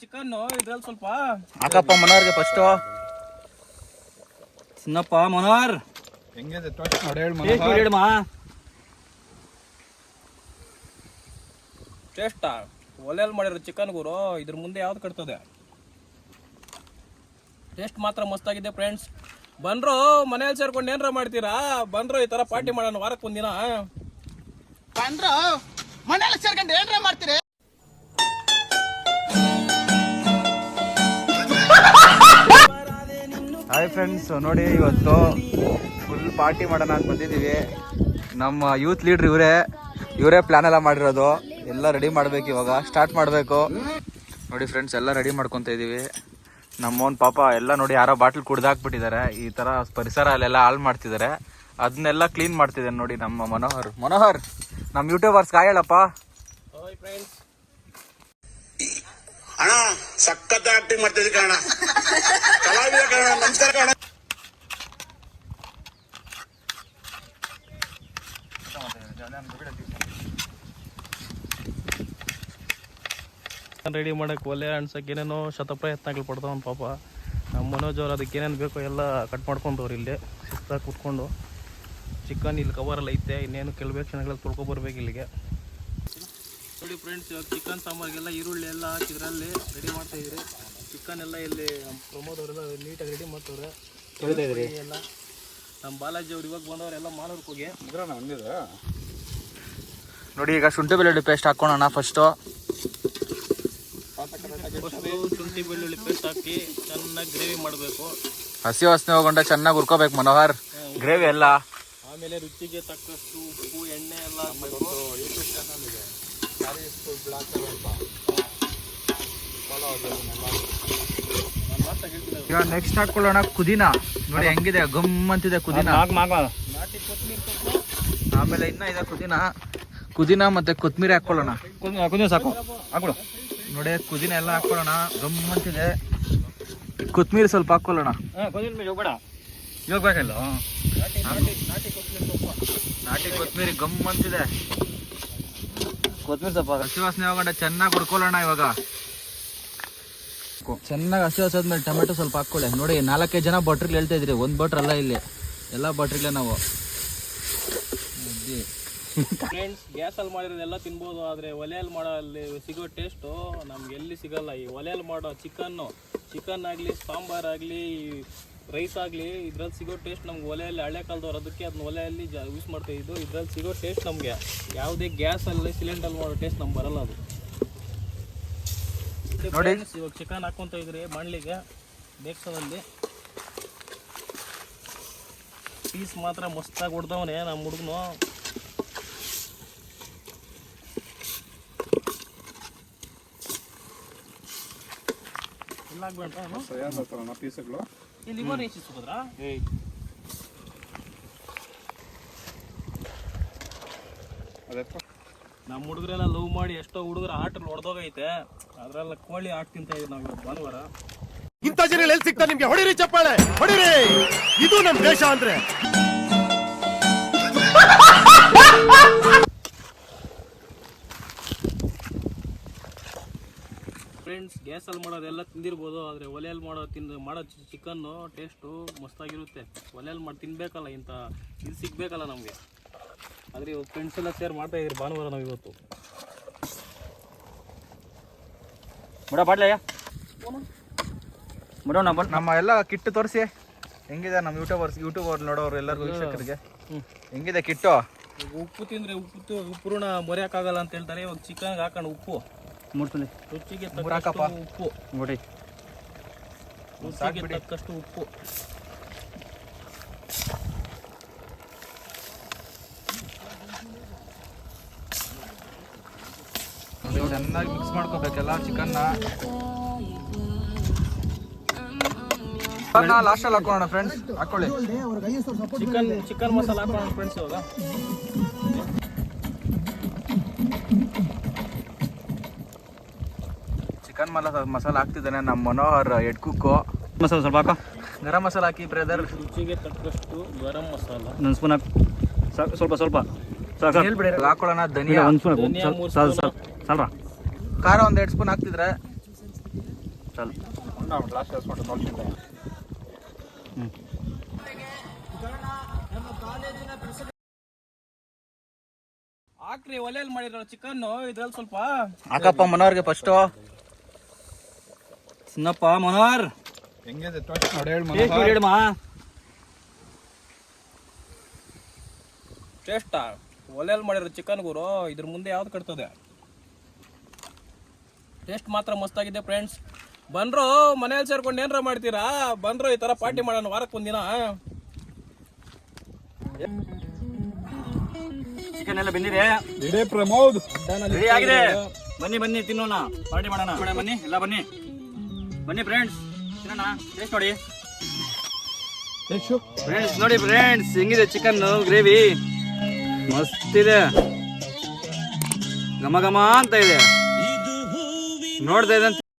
Chicken ಇದ್ರಲ್ಲಿ ಸ್ವಲ್ಪ ಹಾಕಪ್ಪ ಮನೋರ್ಗೆ ಫಸ್ಟು ತಿನ್ನಪ್ಪ ಮನೋರ್ ಹೆಂಗಿದೆ ಟೇಸ್ಟ್ ನೋಡಿ ಹೇಳಿ ಟೇಸ್ಟ್ ನೋಡಿ ಹೇಳಮ್ಮ ಟೇಸ್ಟಾ ಒಲೆಯಲ್ಲಿ ಮಾಡಿರೋ ಚಿಕನ್ ಗುರು ಇದ್ರ ಮುಂದೆ ಯಾವ್ದು ಕಟ್ತದೆ ಟೇಸ್ಟ್ ಮಾತ್ರ ಮಸ್ತಾಗಿದೆ ಫ್ರೆಂಡ್ಸ್ ಬಂದ್ರು ಮನೇಲಿ ಸೇರ್ಕೊಂಡು ಏನ್ರ ಮಾಡ್ತೀರಾ? ಬಂದ್ರು ಈ ತರ ಪಾರ್ಟಿ ಮಾಡೋಣ ವಾರಕ್ಕೆ ಒಂದಿನ ಬಂದ್ರು ಮನೇಲಿ ಸೇರ್ಕೊಂಡು ಏನ್ರ ಮಾಡ್ತೀರಿ? ಹಾಯ್ ಫ್ರೆಂಡ್ಸ್ ನೋಡಿ ಇವತ್ತು ಫುಲ್ ಪಾರ್ಟಿ ಮಾಡೋಣ ಅಂತ ಬಂದಿದ್ದೀವಿ. ನಮ್ಮ ಯೂತ್ ಲೀಡ್ರ್ ಇವರೇ ಇವರೇ ಪ್ಲಾನ್ ಎಲ್ಲ ಮಾಡಿರೋದು. ಎಲ್ಲ ರೆಡಿ ಮಾಡ್ಬೇಕು ಇವಾಗ ಸ್ಟಾರ್ಟ್ ಮಾಡಬೇಕು. ನೋಡಿ ಫ್ರೆಂಡ್ಸ್ ಎಲ್ಲ ರೆಡಿ ಮಾಡ್ಕೊತ ಇದ್ದೀವಿ ನಮ್ಮವನ್ ಪಾಪ ಎಲ್ಲ ನೋಡಿ ಯಾರೋ ಬಾಟ್ಲ್ ಕುಡ್ದಾಕ್ಬಿಟ್ಟಿದ್ದಾರೆ. ಈ ಥರ ಪರಿಸರ ಅಲ್ಲೆಲ್ಲ ಹಾಳು ಮಾಡ್ತಿದ್ದಾರೆ. ಅದನ್ನೆಲ್ಲ ಕ್ಲೀನ್ ಮಾಡ್ತಿದ್ದೇನೆ ನೋಡಿ ನಮ್ಮ ಮನೋಹರ್. ಮನೋಹರ್ ನಮ್ಮ ಯೂಟ್ಯೂಬರ್ಸ್ ಹೇಳಪ್ಪ. ಫ್ರೆಂಡ್ಸ್ ಅಣ್ಣ ಸಖತ್ ಆಕ್ಟಿಂಗ್ ಮಾಡ್ತಿದ್ದೆ ಕಣ ರೆಡಿ ಮಾಡಕ್ಕೆ ಒಲೆ ಅಣ್ಸಕ್ಕೆ ಏನೇನೋ ಶತಪ್ರಯತ್ನಗಳು ಪಡ್ತಾವನ್ ಪಾಪ ನಮ್ಮ ಮನೋಜ್ ಅವ್ರು ಅದಕ್ಕೆ ಏನೇನು ಬೇಕೋ ಎಲ್ಲ ಕಟ್ ಮಾಡ್ಕೊಂಡವ್ರು ಇಲ್ಲಿ ಸುಸ್ತಾಗಿ ಕುತ್ಕೊಂಡು ಚಿಕನ್ ಇಲ್ಲಿ ಕವರಲ್ಲಿ ಐತೆ ಇನ್ನೇನು ಕೆಲವೇ ಕ್ಷಣಗಳಲ್ಲಿ ತೊಳ್ಕೊಬರ್ಬೇಕು ಇಲ್ಲಿಗೆ ನೋಡಿ ಫ್ರೆಂಡ್ಸ್ ಇವಾಗ ಚಿಕನ್ ಸಾಂಬಾರಿಗೆಲ್ಲ ಈರುಳ್ಳಿ ಎಲ್ಲ ಹಾಕಿದ್ರಲ್ಲಿ ರೆಡಿ ಮಾಡ್ತಾ ಇದ್ರಿ ಚಿಕನ್ ಎಲ್ಲ ಇಲ್ಲಿ ನಮ್ಮ ಪ್ರಮೋದ್ ಅವರೆಲ್ಲ ನೀಟಾಗಿ ರೆಡಿ ಮಾಡ್ತವ್ರೆ ಎಲ್ಲ. ನಮ್ಮ ಬಾಲಾಜಿ ಅವ್ರು ಇವಾಗ ಬಂದವರೆಲ್ಲ ಮಾಡೋರ್ಗೆ ಹೋಗಿ ಇದ್ರಣ್ಣ ಬಂದಿದೆ ನೋಡಿ ಈಗ ಶುಂಠಿ ಬೆಳ್ಳುಳ್ಳಿ ಪೇಸ್ಟ್ ಹಾಕೋಣ ಫಸ್ಟು ಫಸ್ಟು ಶುಂಠಿ ಬೆಳ್ಳುಳ್ಳಿ ಪೇಸ್ಟ್ ಹಾಕಿ ಚೆನ್ನಾಗಿ ಗ್ರೇವಿ ಮಾಡಬೇಕು. ಹಸಿ ವಾಸನೆ ಹೋಗೊಂಡ ಚೆನ್ನಾಗಿ ಹುರ್ಕೋಬೇಕು ಮನೋಹರ್. ಗ್ರೇವಿ ಎಲ್ಲ ಆಮೇಲೆ ರುಚಿಗೆ ತಕ್ಕಷ್ಟು ಉಪ್ಪು ಎಣ್ಣೆ ಎಲ್ಲ ಹಾಕ್ಬೇಕು. ನಾನ್ ಮಾತ್ರ ಬ್ಲಾಕ್. ಇವಾಗ ನೆಕ್ಸ್ಟ್ ಹಾಕೊಳ್ಳೋಣ ಕುದಿನ. ನೋಡಿ ಹೆಂಗಿದೆ ಗಮ್ ಅಂತಿದೆ ಕುದಿನ. ಆಮೇಲೆ ಇನ್ನ ಇದೆ ಕುದಿನ. ಕುದಿನ ಮತ್ತೆ ಕೊತ್ಮಿರಿ ಹಾಕೊಳ್ಳೋಣ. ಕುದಿನ ಸಾಕು. ಹಾಕೊಡು ನೋಡಿ ಕುದಿನ ಎಲ್ಲ ಹಾಕೊಳ್ಳೋಣ. ಗಮ್ ಅಂತಿದೆ. ಕೊತ್ಮಿರಿ ಸ್ವಲ್ಪ ಹಾಕೊಳ್ಳೋಣ. ಹೋಗ್ಬೇಡ. ಇವಾಗ ಬೇಕಿಲ್ಲ? ನಾಟಿ ಕೊತ್ಮಿರಿ ಗಮ್ ಅಂತಿದೆ. ಕೊತ್ತಂಬರಿ ಸ್ವಲ್ಪ ಹಸಿ ವಾಸನೆ ಹೋಗೊಂಡ ಚೆನ್ನಾಗಿ ಹುಡ್ಕೊಳ್ಳೋಣ ಇವಾಗ. ಚೆನ್ನಾಗಿ ಹಸಿ ಹಸಿದ್ಮೇಲೆ ಟೊಮೆಟೊ ಸ್ವಲ್ಪ ಹಾಕ್ಕೊಳ್ಳಿ. ನೋಡಿ ನಾಲ್ಕೈದು ಜನ ಬಟ್ರಿಗೆ ಹೇಳ್ತಾ ಇದ್ರಿ ಒಂದು ಬಟ್ರ್ ಅಲ್ಲ ಇಲ್ಲಿ. ಎಲ್ಲ ಬಟ್ರಿಗೆ ನಾವು. ಫ್ರೆಂಡ್ಸ್ ಗ್ಯಾಸಲ್ಲಿ ಮಾಡಿರೋದೆಲ್ಲ ತಿನ್ಬೋದು, ಆದರೆ ಒಲೆಯಲ್ಲಿ ಮಾಡೋ ಅಲ್ಲಿ ಸಿಗೋ ಟೇಸ್ಟು ನಮ್ಗೆ ಎಲ್ಲಿ ಸಿಗಲ್ಲ. ಈ ಒಲೆಯಲ್ಲಿ ಮಾಡೋ ಚಿಕನ್ನು, ಚಿಕನ್ ಆಗಲಿ, ಸಾಂಬಾರ್ ಆಗಲಿ ರೈಸ್ ಆಗಲಿ, ಇದ್ರಲ್ಲಿ ಸಿಗೋ ಟೇಸ್ಟ್ ನಮ್ಗೆ ಒಲೆಯಲ್ಲಿ, ಹಳೆ ಕಾಲದವ್ರು ಅದಕ್ಕೆ ಅದನ್ನ ಒಲೆಯಲ್ಲಿ ಜಾ ಯೂಸ್ ಮಾಡ್ತಾ ಇದ್ದು, ಇದ್ರಲ್ಲಿ ಸಿಗೋ ಟೇಸ್ಟ್ ನಮಗೆ. ಯಾವುದೇ ಗ್ಯಾಸಲ್ಲಿ ಸಿಲಿಂಡರ್ ಮಾಡೋ ಟೇಸ್ಟ್ ನಮ್ಗೆ ಬರಲ್ಲ ಅದು. ನೋಡಿ. Friends, ಇವಾಗ ಚಿಕನ್ ಹಾಕ್ಕೊಂತ ಇದ್ರಿ ಬಾಣಲಿಗೆ ಬೇಕ್ಸೋದಲ್ಲಿ. ಪೀಸ್ ಮಾತ್ರ ಮಸ್ತಾಗಿ ಹೊಡ್ದವನೆ ನಮ್ಮ ಹುಡುಗನು. ಇಲ್ಲ ಆಗ್ಬೇಡ ಪೀಸ್ಗಳು? ಇಲ್ಲಿ ಇವನ್ ಎಷ್ಟು ಸುಭದ್ರಾ ಅದೆಪ್ಪ? ನಮ್ಮ ಹುಡುಗರೆಲ್ಲ ಲವ್ ಮಾಡಿ ಎಷ್ಟೋ ಹುಡುಗರ ಆಟಲ್ಲಿ ಹೊಡೆದೋಗೈತೆ. ಅದ್ರೆಲ್ಲ ಕೋಳಿ ಆಟ ತಿಂತ ಇದ್ದೀವಿ ನಾವು ಇವತ್ತು ಭಾನುವಾರ. ಇಂಥ ಜನ ಎಲ್ಲಿ ಸಿಗ್ತಾರೆ ನಿಮ್ಗೆ? ಹೊಡಿರಿ ಚಪ್ಪಾಳೆ ಹೊಡಿರಿ. ಇದು ನಮ್ಮ ದೇಶ ಅಂದ್ರೆ. ಫ್ರೆಂಡ್ಸ್ ಗ್ಯಾಸಲ್ಲಿ ಮಾಡೋದೆಲ್ಲ ತಿಂದಿರ್ಬೋದು ಆದರೆ ಒಲೆಯಲ್ಲಿ ಮಾಡೋ ತಿಂದು ಮಾಡೋ ಚಿಕನ್ನು ಟೇಸ್ಟು ಮಸ್ತಾಗಿರುತ್ತೆ. ಒಲೆಯಲ್ಲಿ ಮಾಡಿ ತಿನ್ಬೇಕಲ್ಲ ಇಂಥ ಇದು ಸಿಗ್ಬೇಕಲ್ಲ ನಮಗೆ. ಆದರೆ ಇವಾಗ ಫ್ರೆಂಡ್ಸ್ ಎಲ್ಲ ಶೇರ್ ಮಾಡ್ತಾ ಇದ್ರಿ ಭಾನುವಾರ ನಾವು ಇವತ್ತು. ಬಿಡ ಬಾಡ್ಲಯ್ಯ ಬಿಡೋಣ ಬಂದು ನಮ್ಮ ಎಲ್ಲ ಕಿಟ್ ತೋರಿಸಿ. ಹೆಂಗಿದೆ ನಮ್ಮ ಯೂಟ್ಯೂಬರ್ಸ್ ಯೂಟ್ಯೂಬರ್ ನೋಡೋರು ಎಲ್ಲರಿಗೂ ವೀಕ್ಷಕರಿಗೆ? ಹೆಂಗಿದೆ ಕಿಟ್ಟು? ಉಪ್ಪು ತಿಂದರೆ ಉಪ್ಪು ಉಪ್ಪುರುಣ ಮೊರೆಯೋಕ್ಕಾಗಲ್ಲ ಅಂತ ಹೇಳ್ತಾರೆ. ಇವಾಗ ಚಿಕನ್ಗೆ ಹಾಕೊಂಡು ಉಪ್ಪು. ಮೂಡ್ತೀನಿ ರುಚಿಗೆ ತಕ್ಕಷ್ಟು ಉಪ್ಪು. ನೋಡಿ. ರುಚಿಗೆ ತಕ್ಕಷ್ಟು ಉಪ್ಪು. ಚೆನ್ನಾಗಿ ಮಿಕ್ಸ್ ಮಾಡ್ಕೋಬೇಕೆಲ್ಲ ಚಿಕನ್ನ ಲಾಸ್ಟಲ್ಲಿ ಹಾಕೋಣ ಫ್ರೆಂಡ್ಸ್ ಹಾಕೊಳ್ಳಿ. ಚಿಕನ್ ಚಿಕನ್ ಮಸಾಲ ಹಾಕೋಣ ಫ್ರೆಂಡ್ಸ್ ಇವಾಗ. ಚಿಕನ್ ಮಸಾಲ ಮಸಾಲ ಹಾಕ್ತಿದ್ದಾನೆ ನಮ್ಮ ಮನೋಹರ್ ಎಡ್ ಕುಕ್ಕು ಮಸಾಲ ಸ್ವಲ್ಪ ಹಾಕೋ. ಗರಂ ಮಸಾಲ ಹಾಕಿ ಬ್ರದರ್ ರುಚಿಗೆ ತಕ್ಕಷ್ಟು ಗರಂ ಮಸಾಲ. ನನ್ನ ಸ್ಪೂನ್ ಹಾಕು. ಸ್ವಲ್ಪ ಸ್ವಲ್ಪ. ಸಾಕು ಹೇಳ್ಬಿಡಿ ಹಾಕೊಳ್ಳೋಣ ಧನಿಯಾ. ಒಂದು ಸ್ಪೂನ್ ಸಾಕು ಸಾಕು ಸಾಲ್ರ ಖಾರ ಒಂದ್ ಎರಡು ಸ್ಪೂನ್ ಹಾಕ್ತಿದ್ರೆ. చాలు ಹಾಕ್ರಿ ಒಲೆಯಲ್ಲಿ ಮಾಡಿರೋ ಚಿಕನ್ ಇದ್ರಲ್ಲಿ ಸ್ವಲ್ಪ. ಹಾಕಪ್ಪ ಮನೋರ್ಗೆ ಫಸ್ಟು ಚಿನ್ನಪ್ಪ ಮನೋಹರ್. ಟೇಸ್ಟ್ ನೋಡಿ ಹೇಳಮ್ಮ ಟೇಸ್ಟಾ ಒಲೆಯಲ್ಲಿ ಮಾಡಿರೋ ಚಿಕನ್ ಗುರು ಇದ್ರ ಮುಂದೆ ಯಾವ್ದು ಕಟ್ತದೆ? ಟೇಸ್ಟ್ ಮಾತ್ರ ಮಸ್ತಾಗಿದೆ ಫ್ರೆಂಡ್ಸ್ ಬಂದ್ರು ಮನೇಲಿ ಸೇರ್ಕೊಂಡು ಏನಾರ ಮಾಡ್ತೀರಾ? ಬಂದ್ರು ಈ ತರ ಪಾರ್ಟಿ ಮಾಡೋಣ ವಾರಕ್ಕೆ ಒಂದಿನ. ಚಿಕನ್ ಎಲ್ಲ ಬೆಂದಿದೆ. ರೆಡಿ ಆಗಿದೆ. ಬನ್ನಿ ಬನ್ನಿ ತಿನ್ನೋಣ. ಪಾರ್ಟಿ ಮಾಡೋಣ. ಮೇಡಮ್ ಬನ್ನಿ ಎಲ್ಲ ಬನ್ನಿ. ಬನ್ನಿ ಫ್ರೆಂಡ್ಸ್ ತಿನ್ನೋಣ. ಟೇಸ್ಟ್ ನೋಡಿ. ಫ್ರೆಂಡ್ಸ್ ನೋಡಿ ಫ್ರೆಂಡ್ಸ್ ಹೆಂಗಿದೆ ಚಿಕನ್ ಗ್ರೇವಿ ಮಸ್ತ್ ಇದೆ ಘಮ ಘಮ ಅಂತ ಇದೆ. ನೋಡ್ತಾ ಇದ್ದಂತೆ